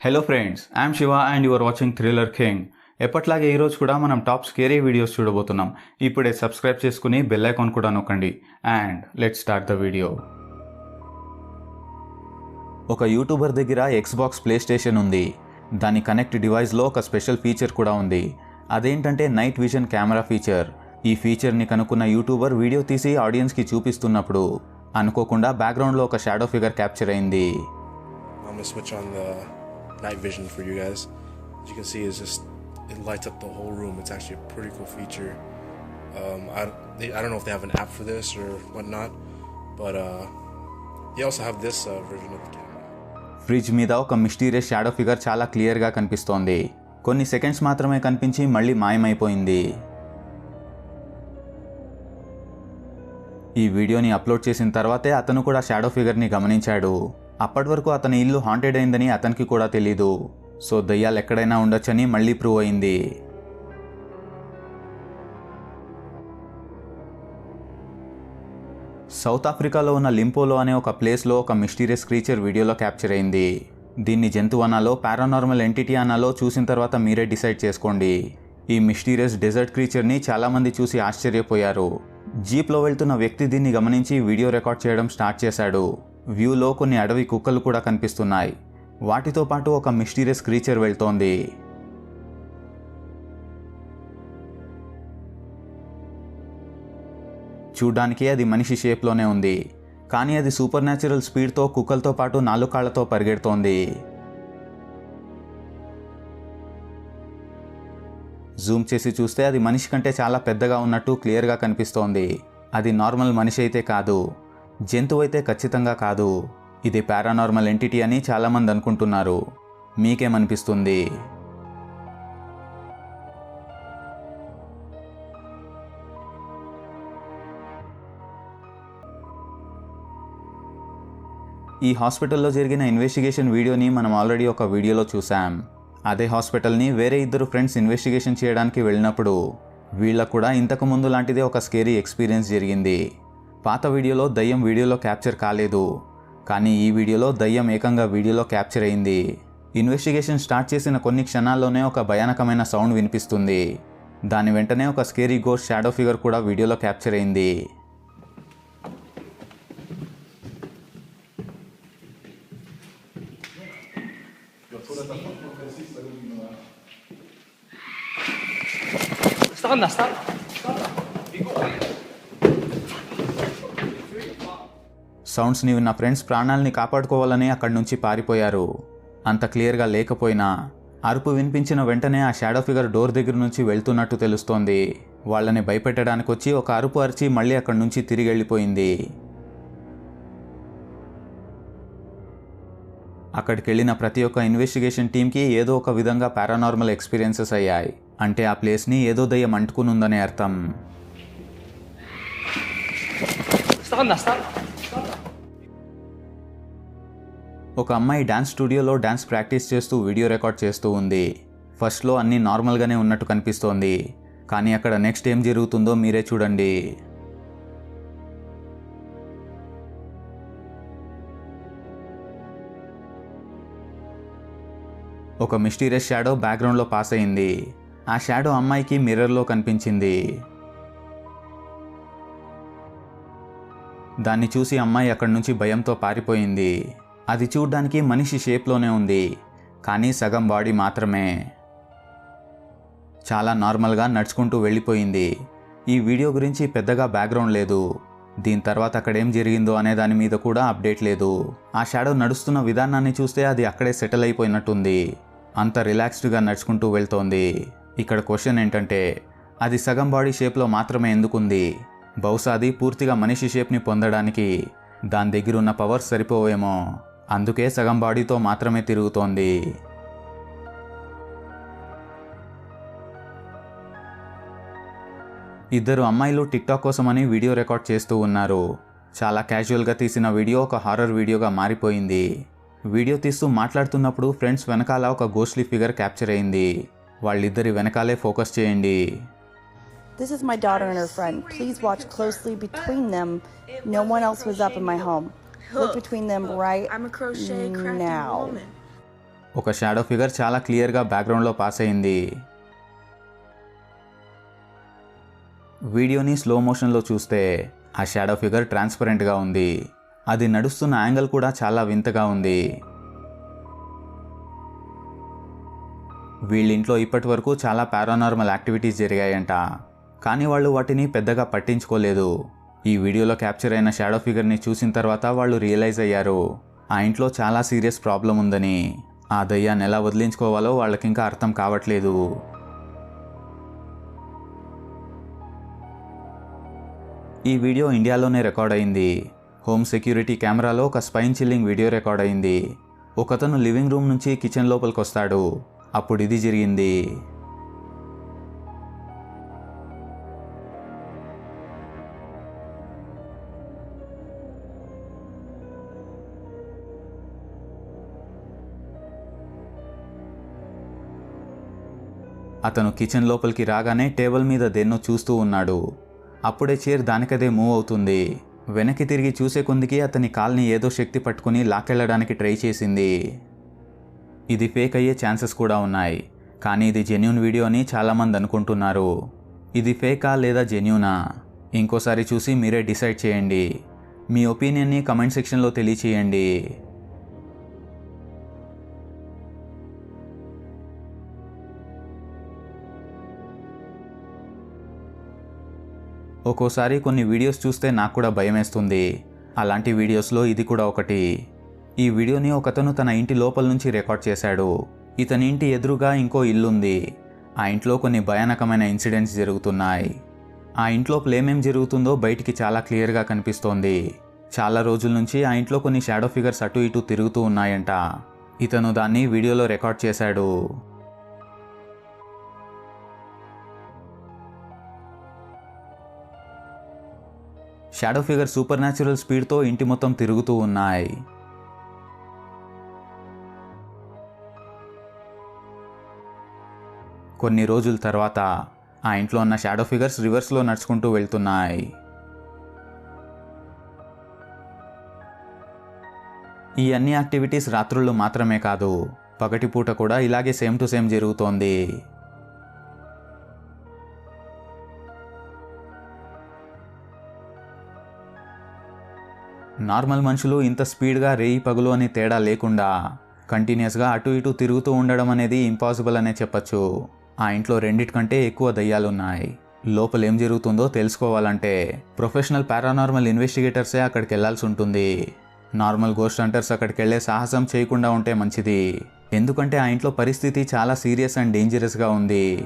Hello friends I'm Shiva and your watching thriller king ఎప్పట్లాగే ఈరోజు కూడా మనం టాప్ స్కేరీ వీడియోస్ చూడబోతున్నాం. ఇప్పుడే సబ్స్క్రైబ్ చేసుకుని బెల్ ఐకాన్ కూడా నొక్కండి. And let start the video ఒక యూట్యూబర్ దగ్గర ఎక్స్బాక్స్ ప్లే స్టేషన్ ఉంది. దాని కనెక్ట్ డివైస్లో ఒక స్పెషల్ ఫీచర్ కూడా ఉంది. అదేంటంటే నైట్ విజన్ కెమెరా ఫీచర్ ఈ ఫీచర్ని కనుక్కున్న యూట్యూబర్ వీడియో తీసి ఆడియన్స్కి చూపిస్తున్నప్పుడు అనుకోకుండా బ్యాక్గ్రౌండ్లో ఒక షాడో ఫిగర్ క్యాప్చర్ అయింది. Night vision for you guys. As you can see, it's just it lights up the whole room. It's actually a pretty cool feature. Um, I they, I don't know if they have an app for this or whatnot, but uh, they also have this uh, version of the camera. Fridge మీద ఒక mysterious shadow figure చాలా క్లియర్గా కనిపిస్తోంది కొన్ని seconds మాత్రమే కనిపించి మళ్ళీ మాయమైపోయింది ఈ వీడియోని అప్లోడ్ చేసిన తర్వాతే అతను కూడా షాడో ఫిగర్ని గమనించాడు అప్పటి వరకు అతని ఇల్లు హాంటెడ్ అయిందని అతనికి కూడా తెలీదు. సో దయ్యాలు ఎక్కడైనా ఉండొచ్చని మళ్ళీ ప్రూవ్ అయింది. సౌత్ ఆఫ్రికాలో ఉన్న లింపోలో అనే ఒక ప్లేస్లో ఒక మిస్టీరియస్ క్రీచర్ వీడియోలో క్యాప్చర్ అయింది. దీన్ని జంతువు అనాలో పారానార్మల్ ఎంటిటీ అనాలో చూసిన తర్వాత మీరే డిసైడ్ చేసుకోండి. ఈ మిస్టీరియస్ డెజర్ట్ క్రీచర్ని చాలామంది చూసి ఆశ్చర్యపోయారు. జీప్లో వెళ్తున్న వ్యక్తి దీన్ని గమనించి వీడియో రికార్డ్ చేయడం స్టార్ట్ చేశాడు. వ్యూలో కొన్ని అడవి కుక్కలు కూడా కనిపిస్తున్నాయి. వాటితో పాటు ఒక మిస్టీరియస్ క్రీచర్ వెళ్తోంది. చూడ్డానికి అది మనిషి షేప్లోనే ఉంది. కానీ అది సూపర్ న్యాచురల్ స్పీడ్తో కుక్కలతో పాటు నాలుగు కాళ్ళతో పరిగెడుతోంది. జూమ్ చేసి చూస్తే అది మనిషి కంటే చాలా పెద్దగా ఉన్నట్టు క్లియర్గా కనిపిస్తోంది. అది నార్మల్ మనిషి అయితే కాదు. జంతువు అయితే ఖచ్చితంగా కాదు. ఇది పారానార్మల్ ఎంటిటీ అని చాలామంది అనుకుంటున్నారు. మీకేమనిపిస్తుంది? ఈ హాస్పిటల్లో జరిగిన ఇన్వెస్టిగేషన్ వీడియోని మనం ఆల్రెడీ ఒక వీడియోలో చూసాం అదే హాస్పిటల్ని వేరే ఇద్దరు ఫ్రెండ్స్ ఇన్వెస్టిగేషన్ చేయడానికి వెళ్ళినప్పుడు వీళ్ళకు కూడా ఇంతకు ముందు లాంటిదే ఒక స్కేరీ ఎక్స్పీరియన్స్ జరిగింది. పాత వీడియోలో దయ్యం వీడియోలో క్యాప్చర్ కాలేదు. కానీ ఈ వీడియోలో దయ్యం ఏకంగా వీడియోలో క్యాప్చర్ అయింది. ఇన్వెస్టిగేషన్ స్టార్ట్ చేసిన కొన్ని క్షణాల్లోనే ఒక భయానకమైన సౌండ్ వినిపిస్తుంది. దాని వెంటనే ఒక స్కేరీ గోస్ట్ షాడో ఫిగర్ కూడా వీడియోలో క్యాప్చర్ అయింది. Stanna, stanna! సౌండ్స్ని విన్న ఫ్రెండ్స్ ప్రాణాలని కాపాడుకోవాలని అక్కడి నుంచి పారిపోయారు. అంత క్లియర్గా లేకపోయినా అరుపు వినిపించిన వెంటనే ఆ షాడో ఫిగర్ డోర్ దగ్గర నుంచి వెళ్తున్నట్టు తెలుస్తోంది. వాళ్ళని భయపెట్టడానికి వచ్చి ఒక అరుపు అరిచి మళ్ళీ అక్కడి నుంచి తిరిగి వెళ్ళిపోయింది. అక్కడికి వెళ్ళిన ప్రతి ఒక్క ఇన్వెస్టిగేషన్ టీంకి ఏదో ఒక విధంగా పారానార్మల్ ఎక్స్పీరియన్సెస్ అయ్యాయి. అంటే ఆ ప్లేస్ని ఏదో దయ్యం అంటుకుని ఉందనే అర్థం ఒక అమ్మాయి డ్యాన్స్ స్టూడియోలో డ్యాన్స్ ప్రాక్టీస్ చేస్తూ వీడియో రికార్డ్ చేస్తూ ఉంది. ఫస్ట్లో అన్నీ నార్మల్గానే ఉన్నట్టు కనిపిస్తోంది. కానీ అక్కడ నెక్స్ట్ ఏం జరుగుతుందో మీరే చూడండి. ఒక మిస్టీరియస్ షాడో బ్యాక్గ్రౌండ్లో పాస్ అయింది. ఆ షాడో అమ్మాయికి మిర్రర్లో కనిపించింది. దాన్ని చూసి అమ్మాయి అక్కడి నుంచి భయంతో పారిపోయింది. అది చూడ్డానికి మనిషి షేప్లోనే ఉంది కానీ సగం బాడీ మాత్రమే. చాలా నార్మల్గా నడుచుకుంటూ వెళ్ళిపోయింది. ఈ వీడియో గురించి పెద్దగా బ్యాక్గ్రౌండ్ లేదు. దీని తర్వాత అక్కడ ఏం జరిగిందో అనే దాని మీద కూడా అప్డేట్ లేదు. ఆ షాడో నడుస్తున్న విధానాన్ని చూస్తే అది అక్కడే సెటిల్ అయిపోయినట్టుంది. అంత రిలాక్స్డ్గా నడుచుకుంటూ వెళ్తోంది. ఇక్కడ క్వశ్చన్ ఏంటంటే అది సగం బాడీ షేప్లో మాత్రమే ఎందుకుంది? బహుశా అది పూర్తిగా మనిషి షేప్ని పొందడానికి దాని దగ్గర ఉన్న పవర్స్ సరిపోవేమో. అందుకే సగం బాడీతో మాత్రమే తిరుగుతోంది ఇద్దరు అమ్మాయిలు టిక్టాక్ కోసమని వీడియో రికార్డ్ చేస్తూ ఉన్నారు చాలా క్యాజువల్గా తీసిన వీడియో ఒక హారర్ వీడియోగా మారిపోయింది వీడియో తీస్తూ మాట్లాడుతున్నప్పుడు ఫ్రెండ్స్ వెనకాల ఒక గోస్ట్లీ ఫిగర్ క్యాప్చర్ అయింది వాళ్ళిద్దరి వెనకాలే ఫోకస్ చేయండి This is my daughter and her friend. Please watch closely between them. No one else was up in my home. Look between them right I'm a crochet crafty now. woman. ఒక shadow figure చాలా క్లియర్గా బ్యాక్గ్రౌండ్లో pass అయింది. వీడియోని slow మోషన్లో చూస్తే ఆ shadow figure ట్రాన్స్పరెంట్గా ఉంది. అది నడుస్తున్న యాంగిల్ కూడా చాలా వింతగా ఉంది. వీళ్ళింట్లో ఇప్పటి వరకు చాలా పారానార్మల్ యాక్టివిటీస్ జరిగాయంట. కానీ వాళ్ళు వాటిని పెద్దగా పట్టించుకోలేదు. ఈ వీడియోలో క్యాప్చర్ అయిన షాడో ఫిగర్ని చూసిన తర్వాత వాళ్ళు రియలైజ్ అయ్యారు ఆ ఇంట్లో చాలా సీరియస్ ప్రాబ్లం ఉందని. ఆ దయ్యాన్ని ఎలా వదిలించుకోవాలో వాళ్ళకింకా అర్థం కావట్లేదు. ఈ వీడియో ఇండియాలోనే రికార్డ్ అయింది. హోమ్ సెక్యూరిటీ కెమెరాలో ఒక స్పైన్ చిల్లింగ్ వీడియో రికార్డ్ అయింది. ఒకతను లివింగ్ రూమ్ నుంచి కిచెన్ లోపలికి వస్తాడు అప్పుడు ఇది జరిగింది. అతను కిచెన్ లోపలికి రాగానే టేబుల్ మీద దేన్నో చూస్తూ ఉన్నాడు. అప్పుడే చైర్ దానికదే మూవ్ అవుతుంది. వెనక్కి తిరిగి చూసే కొందికి అతని కాల్ని ఏదో శక్తి పట్టుకుని లాక్కెళ్ళడానికి ట్రై చేసింది. ఇది ఫేక్ అయ్యే ఛాన్సెస్ కూడా ఉన్నాయి. కానీ ఇది జెన్యున్ వీడియో అని చాలామంది అనుకుంటున్నారు. ఇది ఫేకా లేదా జెన్యునా? ఇంకోసారి చూసి మీరే డిసైడ్ చేయండి. మీ ఒపీనియన్ని కమెంట్ సెక్షన్లో తెలియచేయండి. ఒక్కోసారి కొన్ని వీడియోస్ చూస్తే నాకు కూడా భయమేస్తుంది. అలాంటి వీడియోస్లో ఇది కూడా ఒకటి. ఈ వీడియోని ఒకతను తన ఇంటి లోపల నుంచి రికార్డ్ చేశాడు. ఇతని ఇంటి ఎదురుగా ఇంకో ఇల్లుంది. ఆ ఇంట్లో కొన్ని భయానకమైన ఇన్సిడెంట్స్ జరుగుతున్నాయి. ఆ ఇంట్లో ప్లేమేం జరుగుతుందో బయటికి చాలా క్లియర్గా కనిపిస్తోంది. చాలా రోజుల నుంచి ఆ ఇంట్లో కొన్ని షాడో ఫిగర్స్ అటు ఇటు తిరుగుతూ ఉన్నాయంట. ఇతను దాన్ని వీడియోలో రికార్డ్ చేశాడు. షాడో ఫిగర్ సూపర్ న్యాచురల్ స్పీడ్తో ఇంటి మొత్తం తిరుగుతూ ఉన్నాయి. కొన్ని రోజుల తర్వాత ఆ ఇంట్లో ఉన్న షాడో ఫిగర్స్ రివర్స్లో నడుచుకుంటూ వెళ్తున్నాయి. ఈ అన్ని యాక్టివిటీస్ రాత్రుల్లో మాత్రమే కాదు పగటిపూట కూడా ఇలాగే సేమ్ టు సేమ్ జరుగుతోంది. నార్మల్ మనుషులు ఇంత స్పీడ్గా రేయి పగులు అని తేడా లేకుండా కంటిన్యూస్గా అటు ఇటు తిరుగుతూ ఉండడం అనేది ఇంపాసిబుల్ అనే చెప్పచ్చు. ఆ ఇంట్లో రెండిటికంటే ఎక్కువ దయ్యాలున్నాయి. లోపల ఏం జరుగుతుందో తెలుసుకోవాలంటే ప్రొఫెషనల్ పారానార్మల్ ఇన్వెస్టిగేటర్సే అక్కడికి వెళ్ళాల్సి ఉంటుంది. నార్మల్ గోస్ట్ హంటర్స్ అక్కడికి వెళ్ళే సాహసం చేయకుండా ఉంటే మంచిది. ఎందుకంటే ఆ ఇంట్లో పరిస్థితి చాలా సీరియస్ అండ్ డేంజరస్గా ఉంది.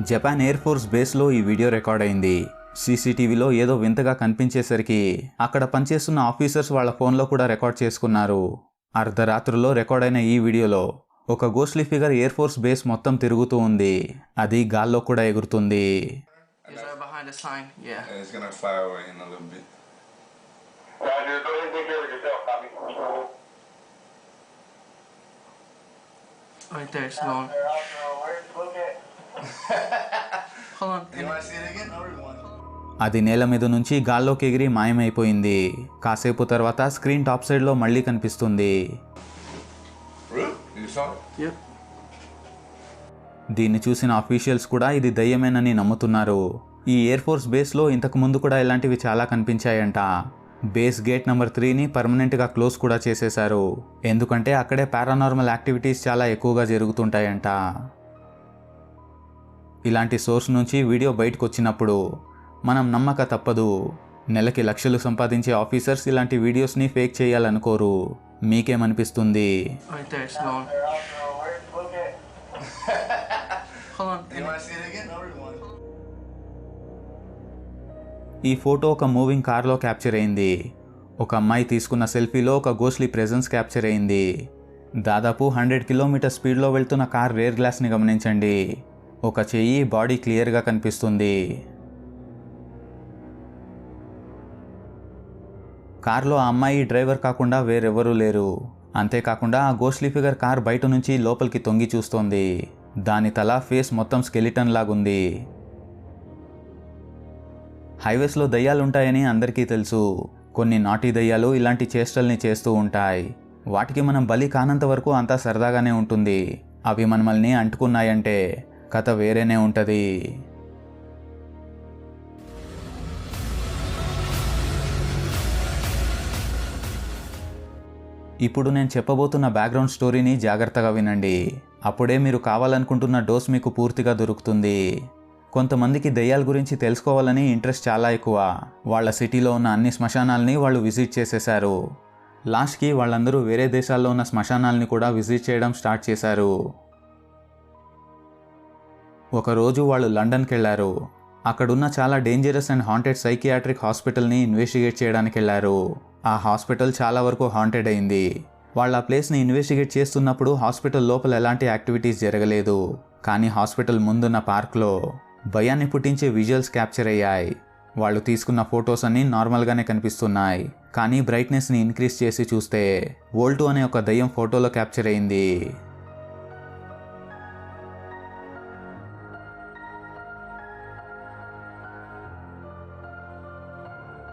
జపాన్ ఎయిర్ ఫోర్స్ బేస్లో ఈ వీడియో రికార్డ్ అయింది. సీసీటీవీలో ఏదో వింతగా కనిపించేసరికి అక్కడ పనిచేస్తున్న ఆఫీసర్స్ వాళ్ళ ఫోన్లో కూడా రికార్డ్ చేసుకున్నారు. అర్ధరాత్రుల్లో రికార్డ్ అయిన ఈ వీడియోలో ఒక ghostly figure air force base మొత్తం తిరుగుతూ ఉంది. అది గాల్లో కూడా ఎగురుతుంది. Right there, it's long. Where's the look at? Hold on. You wanna see it again? No, rewind. అది నేల మీద నుంచి గాల్లోకి ఎగిరి మాయమైపోయింది కాసేపు తర్వాత స్క్రీన్ టాప్ సైడ్లో మళ్ళీ కనిపిస్తుంది. దీన్ని చూసిన అఫీషియల్స్ కూడా ఇది దయ్యమేనని నమ్ముతున్నారు ఈ ఎయిర్ ఫోర్స్ బేస్లో ఇంతకు ముందు కూడా ఇలాంటివి చాలా కనిపించాయంట బేస్ గేట్ నెంబర్ త్రీని పర్మనెంట్గా క్లోజ్ కూడా చేసేశారు ఎందుకంటే అక్కడే పారానార్మల్ యాక్టివిటీస్ చాలా ఎక్కువగా జరుగుతుంటాయంట ఇలాంటి సోర్స్ నుంచి వీడియో బయటకు వచ్చినప్పుడు మనం నమ్మక తప్పదు. నెలకి లక్షలు సంపాదించే ఆఫీసర్స్ ఇలాంటి వీడియోస్ని ఫేక్ చేయాలనుకోరు. మీకేమనిపిస్తుంది. ఈ ఫోటో ఒక మూవింగ్ కార్లో క్యాప్చర్ అయింది. ఒక అమ్మాయి తీసుకున్న సెల్ఫీలో ఒక గోస్లీ ప్రెజెన్స్ క్యాప్చర్ అయింది. దాదాపు హండ్రెడ్ కిలోమీటర్ స్పీడ్లో వెళ్తున్న కార్ రేర్ గ్లాస్ని గమనించండి. ఒక చెయ్యి బాడీ క్లియర్గా కనిపిస్తుంది. కారులో ఆ అమ్మాయి డ్రైవర్ కాకుండా వేరెవరూ లేరు. అంతేకాకుండా ఆ గోస్లీ ఫిగర్ కార్ బయట నుంచి లోపలికి తొంగి చూస్తోంది. దాని తల ఫేస్ మొత్తం స్కెలిటన్ లాగుంది. హైవేస్లో దయ్యాలుంటాయని అందరికీ తెలుసు. కొన్ని నాటి దయ్యాలు ఇలాంటి చేష్టల్ని చేస్తూ ఉంటాయి. వాటికి మనం బలి కానంత వరకు అంతా సరదాగానే ఉంటుంది. అవి మనమల్ని అంటుకున్నాయంటే కథ వేరేనే ఉంటుంది. ఇప్పుడు నేను చెప్పబోతున్న బ్యాక్గ్రౌండ్ స్టోరీని జాగ్రత్తగా వినండి. అప్పుడే మీరు కావాలనుకుంటున్న డోస్ మీకు పూర్తిగా దొరుకుతుంది. కొంతమందికి దెయ్యాల గురించి తెలుసుకోవాలని ఇంట్రెస్ట్ చాలా ఎక్కువ. వాళ్ళ సిటీలో ఉన్న అన్ని శ్మశానాల్ని వాళ్ళు విజిట్ చేసేశారు. లాస్ట్కి వాళ్ళందరూ వేరే దేశాల్లో ఉన్న శ్మశానాలని కూడా విజిట్ చేయడం స్టార్ట్ చేశారు. ఒకరోజు వాళ్ళు లండన్కి వెళ్ళారు అక్కడున్న చాలా డేంజరస్ అండ్ హాంటెడ్ సైకియాట్రిక్ హాస్పిటల్ని ఇన్వెస్టిగేట్ చేయడానికి వెళ్ళారు ఆ హాస్పిటల్ చాలా వరకు హాంటెడ్ అయింది. వాళ్ళ ప్లేస్ని ఇన్వెస్టిగేట్ చేస్తున్నప్పుడు హాస్పిటల్ లోపల ఎలాంటి యాక్టివిటీస్ జరగలేదు. కానీ హాస్పిటల్ ముందున్న పార్క్లో భయాన్ని పుట్టించే విజువల్స్ క్యాప్చర్ అయ్యాయి. వాళ్ళు తీసుకున్న ఫొటోస్ అన్నీ నార్మల్గానే కనిపిస్తున్నాయి. కానీ బ్రైట్నెస్ని ఇంక్రీజ్ చేసి చూస్తే వోల్టు అనే ఒక దయ్యం ఫోటోలో క్యాప్చర్ అయింది.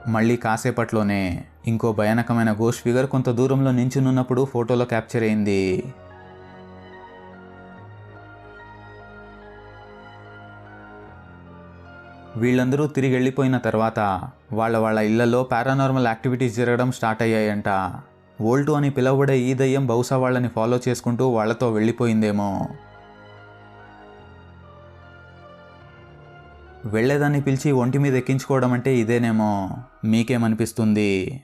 మళ్ళీ కాసేపట్లోనే ఇంకో భయానకమైన గోస్ట్ ఫిగర్ కొంత దూరంలో నించునున్నప్పుడు ఫోటోలో క్యాప్చర్ అయింది. వీళ్ళందరూ తిరిగి వెళ్ళిపోయిన తర్వాత వాళ్ళ వాళ్ళ ఇళ్ళలో పారానార్మల్ యాక్టివిటీస్ జరగడం స్టార్ట్ అయ్యాయంట. వోల్టు అని పిలువబడే ఈ దయ్యం బహుశా వాళ్ళని ఫాలో చేసుకుంటూ వాళ్ళతో వెళ్ళిపోయిందేమో. వెళ్ళేదాన్ని పిలిచి ఒంటి మీద ఎక్కించుకోవడం అంటే ఇదేనేమో మీకేమనిపిస్తుంది?